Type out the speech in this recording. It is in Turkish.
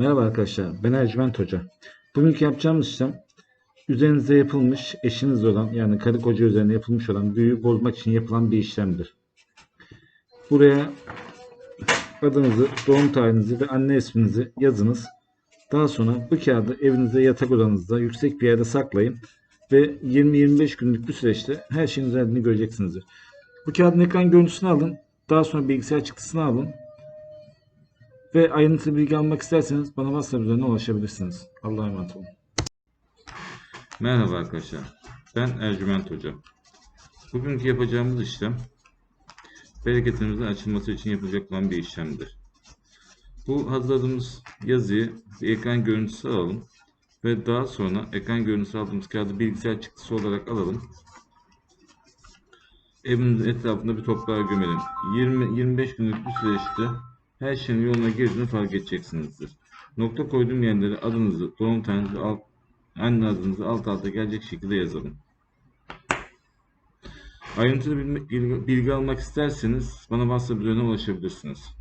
Merhaba arkadaşlar, ben Ercüment Hoca. Bugünkü yapacağımız işlem, üzerinize yapılmış, eşiniz olan yani karı koca üzerine yapılmış olan büyüyü bozmak için yapılan bir işlemdir. Buraya adınızı, doğum tarihinizi ve anne isminizi yazınız. Daha sonra bu kağıdı evinizde yatak odanızda yüksek bir yerde saklayın ve 20-25 günlük bir süreçte her şeyin üzerinde göreceksinizdir. Bu kağıdın ekran görüntüsünü alın. Daha sonra bilgisayar çıktısını alın. Ve ayrıntılı bilgi almak isterseniz bana WhatsApp üzerinden ulaşabilirsiniz. Allah'a emanet olun. Merhaba arkadaşlar. Ben Ercüment Hoca. Bugünkü yapacağımız işlem bereketimizin açılması için yapılacak olan bir işlemdir. Bu hazırladığımız yazıyı bir ekran görüntüsü alalım ve daha sonra ekran görüntüsü aldığımız kağıdı bilgisayar çıktısı olarak alalım. Evimizin etrafında bir toprağa gömelim. 20-25 günlük bir süreçte her şeyin yoluna girdiğini fark edeceksinizdir. Nokta koyduğum yerlere adınızı, doğum tarihinizi, alt, anne adınızı alt alta gelecek şekilde yazalım. Ayrıntılı bilgi, bilgi almak isterseniz bana WhatsApp üzerinden ulaşabilirsiniz.